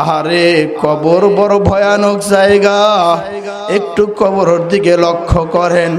আহারে, কবর বড় ভয়ানক জায়গা। একটু কবরের দিকে লক্ষ্য করেন।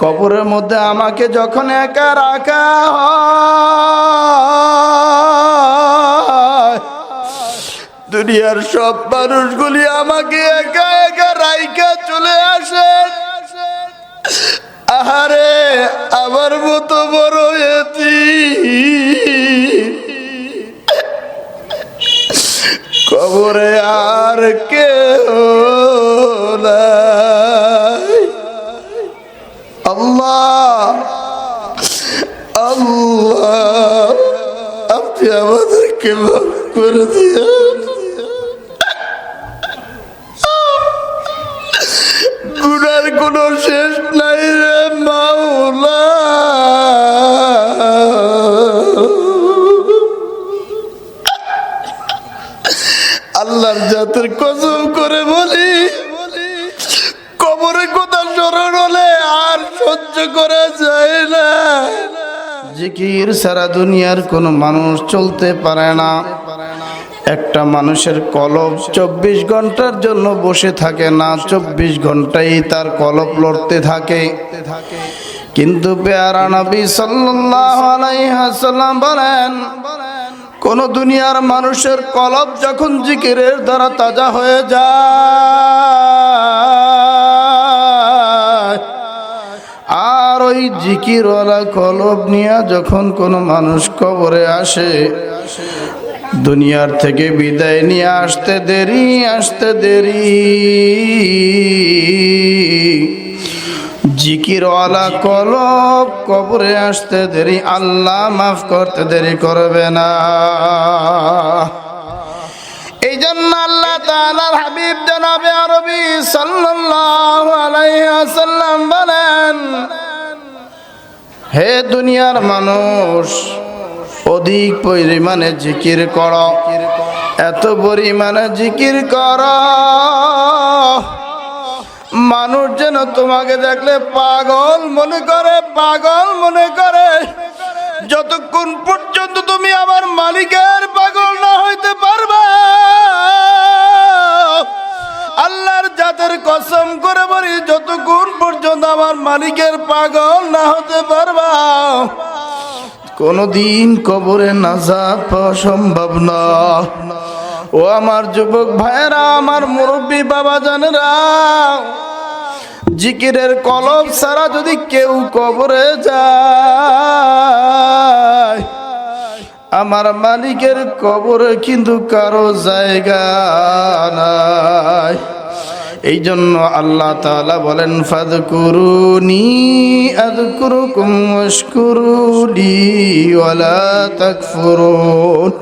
কবরের মধ্যে আমাকে যখন একা রাখা দুনিয়ার সব মানুষগুলি আমাকে একা একা রাইকা চলে আসে। আহারে, আমার মতো বড় এতি কবরে আর কে আল্লাহ আল্লাহ আপনি আমাদেরকে মাফ করে দিয়ে গুনার কোনো শেষ আল্লাহর জাতের কসম করে বলি, কবরে কথা স্মরণ হলে আর সহ্য করা যায় না। জিকির সারা দুনিয়ার কোনো মানুষ চলতে পারে না। একটা মানুষের কলব চব্বিশ ঘণ্টার জন্য বসে থাকে না, চব্বিশ ঘন্টাই তার কলব লড়তে থাকে। কিন্তু পেয়ারা নবী ওয়াসাল্লাম বলেন কোন দুনিয়ার মানুষের কলব যখন জিকিরের দ্বারা তাজা হয়ে যায়, আর ওই জিকিরওয়ালা কলব নিয়ে যখন কোনো মানুষ কবরে আসে, দুনিয়ার থেকে বিদায় নিয়ে আসতে দেরি আসতে দেরি। জিকিরওয়ালা কলব কবরে আসতে দেরি, আল্লাহ মাফ করতে দেরি করবে না। এই জন্য আল্লাহ তাআলার হাবিব জনাবে আরবি সাল্লাল্লাহু আলাইহি ওয়াসাল্লাম বলেন, হে দুনিয়ার মানুষ, অধিক পরিমাণে জিকির কর, এত পরিমাণে জিকির কর। মানুষ যেন তোমাকে দেখলে পাগল মনে করে, পাগল মনে করে। যতক্ষণ পর্যন্ত তুমি আমার মালিকের পাগল না হইতে পারবা, আল্লাহর জাতের কসম করে বলি, যতক্ষণ পর্যন্ত আমার মালিকের পাগল না হতে পারবা, কোনদিন কবরে নাজাত পাওয়া সম্ভব না। ও আমার যুবক ভাইয়েরা, আমার মুরব্বী বাবা জানেরা, জিকিরের কলব ছাড়া যদি কেউ কবরে যায়, আমার মালিকের কবরে কিন্তু কারও জায়গা নাই। এই জন্য আল্লাহ তালা বলেন, ফাদকুরুনি আযকুরুকুম ওয়াশকুরুলি ওয়ালা তাকফুরুন।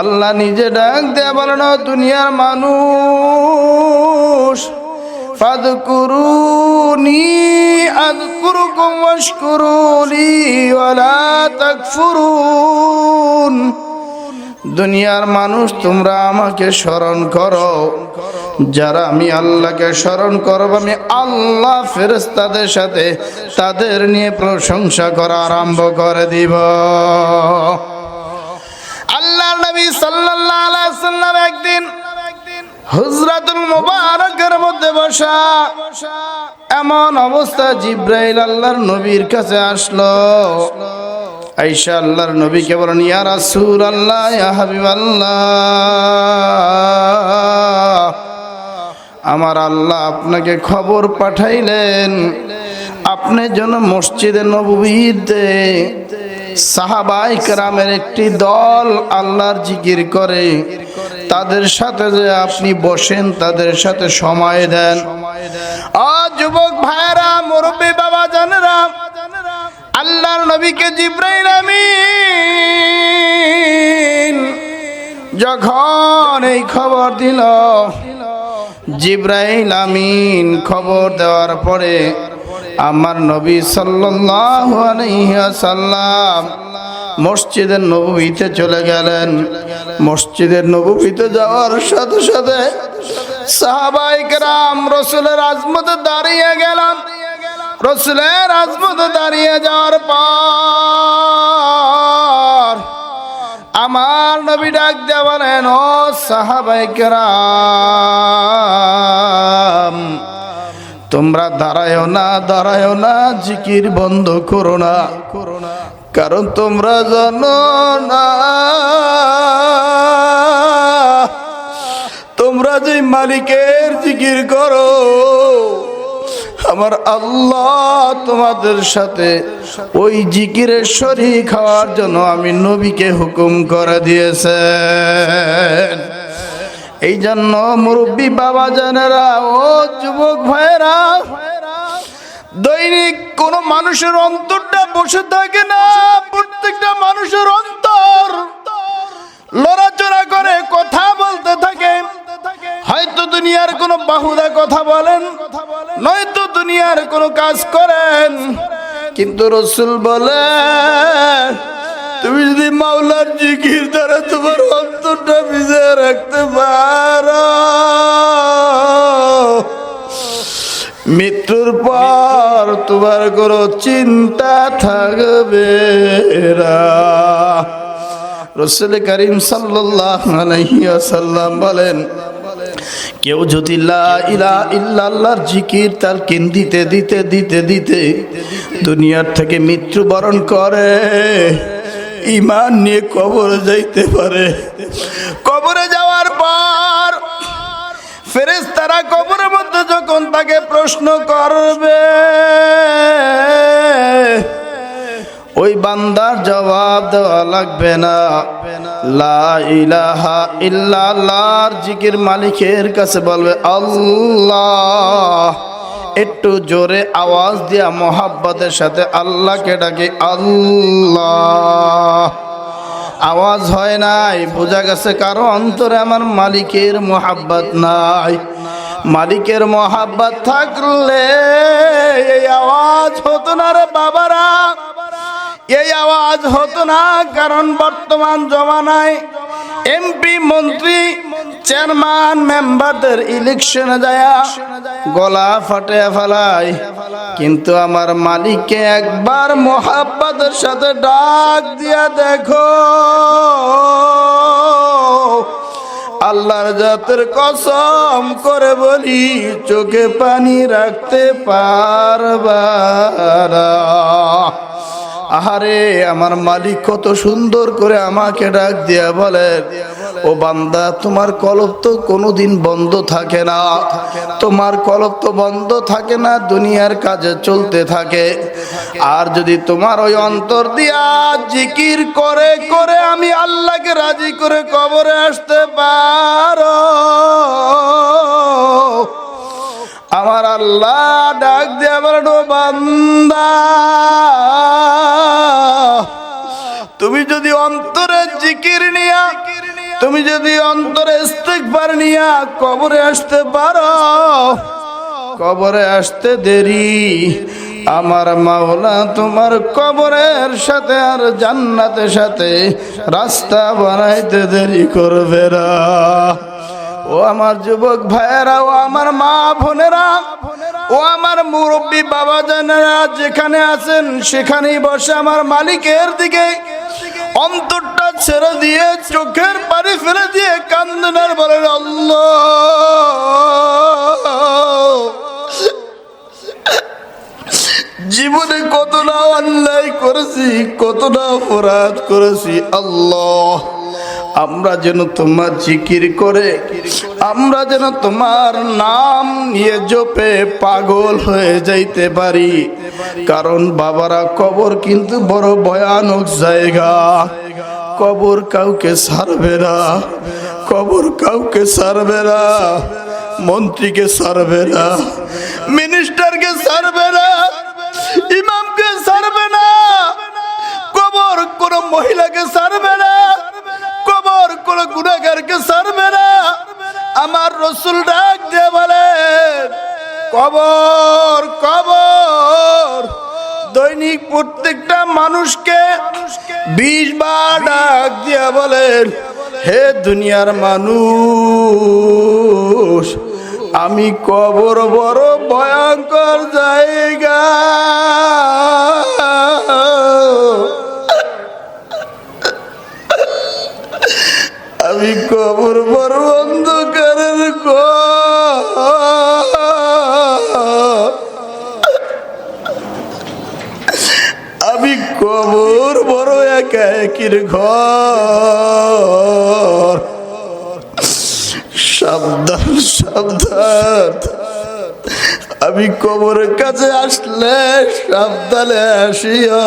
আল্লাহ নিজে ডাক দেয়া বলেন দুনিয়ার মানুষ। ফাদকুরুনি আযকুরুকুম ওয়াশকুরুলি ওয়ালা তাকফুরুন। দুনিয়ার মানুষ, তোমরা আমাকে স্মরণ করো। যারা আমি আল্লাহকে স্মরণ করব, আমি আল্লাহ ফেরেশতাদের সাথে তাদের নিয়ে প্রশংসা করা আরম্ভ করে দিব। সাল্লাল্লাহু আলাইহি সাল্লাম একদিন হুজরাতুল মুবারকের মধ্যে বসা এমন অবস্থা জিব্রাইল আল্লাহর নবীর কাছে আসলো। আইসা আল্লাহর নবীকে বলেন ইয়া রাসূল আল্লাহ ইয়া হাবিব আমার আল্লাহ আপনাকে খবর পাঠাইলেন। আপনি যেন মসজিদে নববীতে সাহাবাই কেরামের একটি দল আল্লাহর জিকির করে। তাদের সাথে যে আপনি বসেন, তাদের সাথে সময় দেন। যুবক ভাইরা মুরব্বী বাবা জানেরা, আল্লাহর নবীকে জিব্রাইল আমিন যখন এই খবর দিল, জিব্রাইল আমিন খবর দেওয়ার পরে আমার নবী ওয়াসাল্লাম মসজিদের নববীতে চলে গেলেন। মসজিদের নববীতে যাওয়ার সাথে সাথে সাহাবাই কেরাম রসুলের আজমতে দাঁড়িয়ে গেলাম। রসুলের আজমতে দাঁড়িয়ে যাওয়ার পর আমার নবী ডাক দেয়া বলেন, ও সাহাবাইকেরাম তোমরা দাঁড়ায় না দাঁড়ায় না, জিকির বন্ধ করো না। করো না কারণ তোমরা জানো না। তোমরা যে মালিকের জিকির করো, আমার আল্লাহ তোমাদের সাথে ওই জিকিরের শরীক খাওয়ার জন্য আমি নবীকে হুকুম করে দিয়েছেন। এই জন্য মুরব্বী বাবা জানেরা, ও যুবক ভাইরা দৈনিক কোন মানুষের অন্তরটা বসে থাকে না, প্রত্যেকটা মানুষের অন্তর লড়াচড়া করে, কথা বলতে থাকে। হয়তো দুনিয়ার কোনো বাহুদা কথা বলেন, নয়তো দুনিয়ার কোনো কাজ করেন, কিন্তু রসুল বলে তুমি যদি মাওলার জিকির দ্বারা তোমার অন্তরটা ভিজে রাখতে পারো। মৃত্যুর পর তোমার কোনো চিন্তা থাকবে রসুল করিম সাল্লাম বলেন, কেউ যদি ইলা ইল্লাল্লাহর জিকির তার কিন দিতে দিতে দিতে দিতে দুনিয়ার থেকে মৃত্যুবরণ করে ইমান নিয়ে কবরে যাইতে পারে। কবরে যাওয়ার পর ফেরেস তারা কবরের মধ্যে যখন তাকে প্রশ্ন করবে, ওই বান্দার জবাব দেওয়া লাগবে না। লা ইলাহা ইল্লাল্লাহর জিকির মালিকের কাছে বলবে, আল্লাহ। একটু জোরে আওয়াজ দিয়া মোহাব্বতের সাথে আল্লাহকে ডাকি, আল্লাহ। আওয়াজ হয় নাই, বোঝা গেছে কারও অন্তরে আমার মালিকের মোহাব্বত নাই। মালিকের মোহাব্বত থাকলে এই আওয়াজ হতো না রে বাবারা। এই আওয়াজ হতো না, কারণ বর্তমান জমানায় এমপি, মন্ত্রী চেয়ারম্যান, মেম্বারদের ইলেকশনে যায় গলা ফাটে ফেলায় কিন্তু আমার মালিককে একবার মোহাব্বতের সাথে ডাক দিয়া দেখো। আল্লাহর জাতের কসম করে বলি, চোখে পানি রাখতে পারবা আহারে, আমার মালিক কত সুন্দর করে আমাকে ডাক দিয়া বলে। ও বান্দা, তোমার কলব তো কোনোদিন বন্ধ থাকে না। তোমার কলব তো বন্ধ থাকে না, দুনিয়ার কাজে চলতে থাকে। আর যদি তোমার ওই অন্তর দিয়া জিকির করে করে আমি আল্লাহকে রাজি করে কবরে আসতে পারো। আমার আল্লাহ ডাক দিয়ে বলেন, ও বান্দা, তুমি যদি অন্তরে জিকির নিয়া তুমি যদি অন্তরে ইস্তেকবার নিয়া কবরে আসতে পারো, কবরে আসতে দেরি। আমার মাওলা তোমার কবরের সাথে আর জান্নাতের সাথে রাস্তা বানাইতে দেরি করবে না। ও আমার যুবক ভাইয়েরা, ও আমার মা বোনেরা, ও আমার মুরব্বী বাবা জানেরা, যেখানে আছেন সেখানেই বসে আমার মালিকের দিকে অন্তরটা ছেড়ে দিয়ে চোখের পানি ফেলে দিয়ে কান্দনার বলেন আল্লাহ, জীবনে কতটা অন্যায় করেছি কতটা অপরাধ করেছি, আল্লাহ, আমরা যেন তোমার জিকির করে, আমরা যেন তোমার নাম নিয়ে জপে পাগল হয়ে যাইতে পারি। কারণ বাবারা কবর কিন্তু বড় ভয়ানক জায়গা। কবর কাউকে সারবে না। কবর কাউকে সারবে না। মন্ত্রীকে সারবে না। মিনিস্টারকে সারবে না। ইমামকে সারবে না। কবর কোন মহিলাকে সারবে না। কবর কোন গুণাগারকে সারবে না। আমার রসুল ডাক দিয়ে বলে কবর কবর। দৈনিক প্রত্যেকটা মানুষকে বিশ বার ডাক দিয়া বলেন, হে দুনিয়ার মানুষ, আমি কবর বড় ভয়ঙ্কর জায়গা আমি কবর বড় অন্ধকারের। আমি কবর বড় একা একির ঘর। সাবধান সাবধান। আমি কবরের কাছে আসলে সাবধানে আসিও।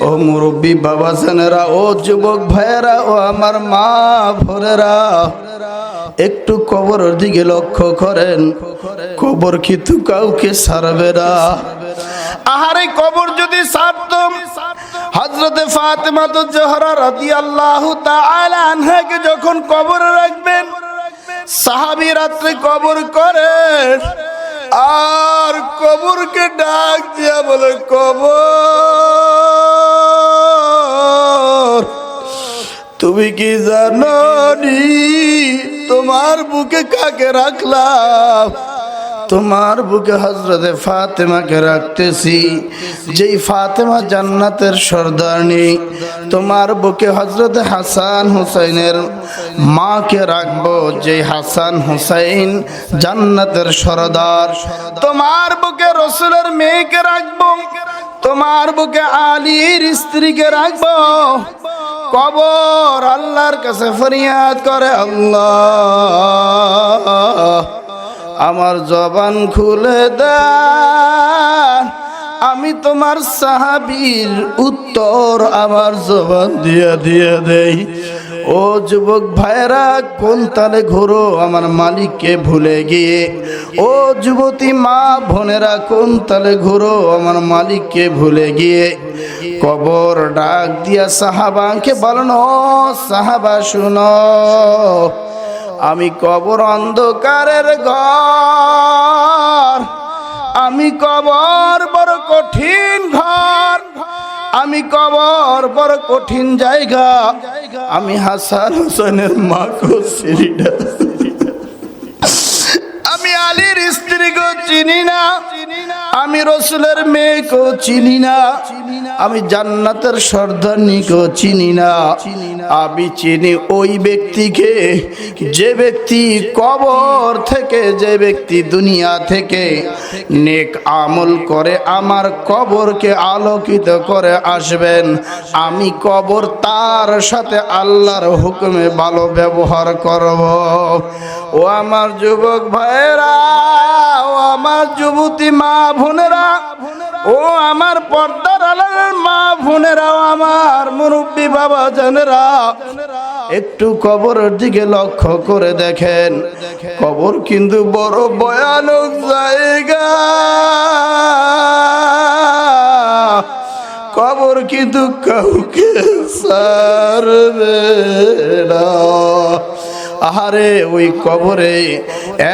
ও মুরব্বী বাবা জানেরা, ও যুবক ভাইয়েরা, ও আমার মা ভোরেরা একটু কবরের দিকে লক্ষ্য করেন। কবর কিন্তু কাউকে সারবে না। আহারে কবর হজরতে ফাতেমা তো জহরা রাদিয়াল্লাহু তাআলা আনহাকে যখন কবরে রাখবেন, সাহাবী রাত্রে কবর করেন আর কবরকে ডাক দিয়া বলে, কবর, তুমি কি জানো তোমার বুকে কাকে রাখলাম? তোমার বুকে হজরতে ফাতেমাকে রাখতেছি। যেই ফাতেমা জান্নাতের সর্দারনি, তোমার বুকে হজরতে হাসান হুসাইনের মাকে রাখব যে হাসান হুসাইন জান্নাতের সরদার। তোমার বুকে রসুলের মেয়েকে রাখব, তোমার বুকে আলীর স্ত্রীকে রাখব। কবর আল্লাহর কাছে ফরিয়াদ করে আল্লাহ। আমার জবান খুলে দেন। আমি তোমার সাহাবির উত্তর আমার জবান দিয়ে দিয়ে দেই। ও যুবক ভাইরা কোন তালে ঘোরো, আমার মালিককে ভুলে গিয়ে। ও যুবতী মা, বোনেরা, কোন তালে ঘোরো, আমার মালিককে ভুলে গিয়ে। কবর ডাক দিয়া সাহাবাকে বলনো সাহাবা, শুনো। আমি কবর অন্ধকারের ঘর। আমি কবর বড় কঠিন ঘর। আমি কবর বড় কঠিন জায়গা। আমি হাসান হোসেনের মা সিঁড়িটা। আমি আলীর স্ত্রী স্ত্রীকে চিনি না। আমি রসুলের মেয়েকেও চিনি না। আমি জান্নাতের সর্দারনিকেও চিনি না। আমি চিনি ওই ব্যক্তিকে, যে ব্যক্তি কবর থেকে, যে ব্যক্তি দুনিয়া থেকে নেক আমল করে, আমার কবরকে আলোকিত করে আসবেন। আমি কবর তার সাথে আল্লাহর হুকুমে ভালো ব্যবহার করব। ও আমার যুবক ভাইরা আমার যুবতী মা বোনেরা, ও আমার পর্দার আলার মা বোনেরা আমার মুরব্বী বাবা জানেরা, একটু কবরের দিকে লক্ষ্য করে দেখেন, কবর কিন্তু বড় ভয়ানক জায়গা। কবর কিন্তু কাউকে সারবে না। আহারে, ওই কবরে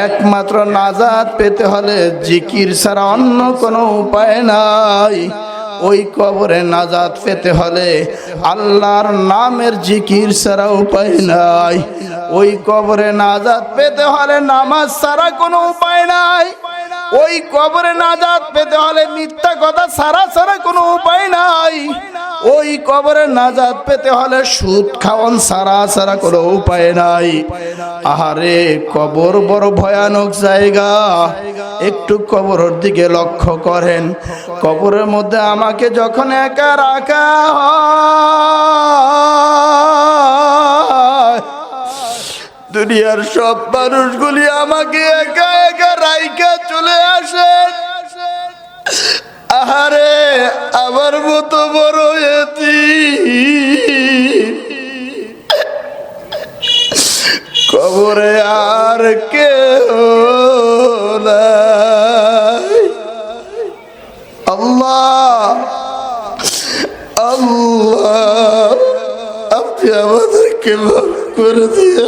একমাত্র নাজাদ পেতে হলে জিকির ছাড়া অন্য কোনো উপায় নাই। ওই কবরে নাজাদ পেতে হলে আল্লাহর নামের জিকির ছাড়া উপায় নাই। ওই কবরে নাজাদ পেতে হলে নামাজ ছাড়া কোনো উপায় নাই। ওই কবরে নাজাদ পেতে হলে মিথ্যা কথা ছাড়া ছাড়া কোনো উপায় নাই। ওই কবরে নাজাত পেতে হলে সুদ খাওয়ান সারা সারা কোনো উপায় নাই। আহারে, কবর বড় ভয়ানক জায়গা। একটু কবরের দিকে লক্ষ্য করেন। কবরের মধ্যে আমাকে যখন একা রাখা দুনিয়ার সব মানুষগুলি আমাকে একা একা রাইকা চলে আসে। আহারে, আমার মতো বড় এতি কবরে আর কে আল্লাহ আল্লাহ, আপনি আমাদেরকে মাফ করে দিয়ে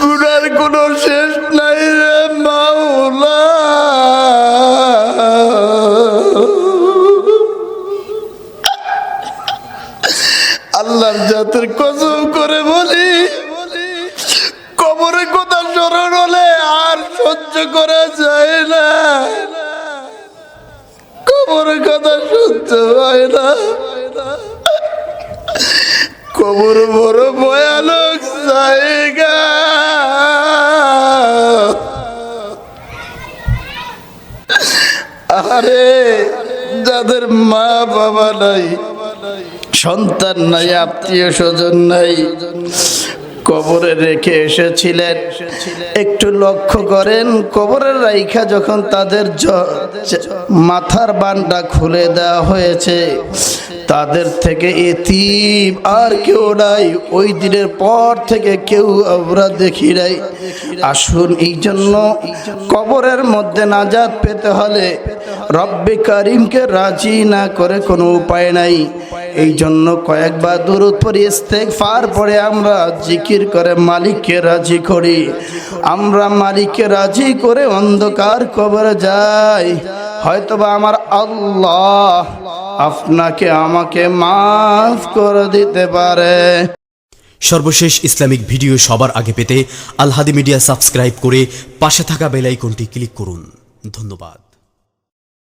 গুনার কোনো শেষ নাই রে। জাতের কসম করে বলি, কবরে কথা স্মরণ হলে আর সহ্য করা যায় না। কবরের কথা সহ্য হয় না। কবর বড় ভয়ানক জায়গা। আরে, যাদের মা বাবা নাই সন্তান নাই, আত্মীয় স্বজন নাই। কবরে রেখে এসেছিলেন। একটু লক্ষ্য করেন কবরের রাইখা যখন তাদের মাথার বানটা খুলে দেওয়া হয়েছে, তাদের থেকে এতিম আর কেউ নাই। ওই দিনের পর থেকে কেউ আমরা দেখি নাই। আসুন, এই জন্য কবরের মধ্যে নাজাদ পেতে হলে রব্বে কারিমকে রাজি না করে কোনো উপায় নাই। এই জন্য কয়েকবার দূরত পরি ফার পরে আমরা জিকির করে মালিককে রাজি করি। আমরা মালিককে রাজি করে অন্ধকার কবরে যাই। হয়তোবা আমার আল্লাহ আপনাকে, আমাকে মাফ করে দিতে পারে। সর্বশেষ ইসলামিক ভিডিও সবার আগে পেতে আলহাদি মিডিয়া সাবস্ক্রাইব করে পাশে থাকা বেল আইকনটি ক্লিক করুন। ধন্যবাদ।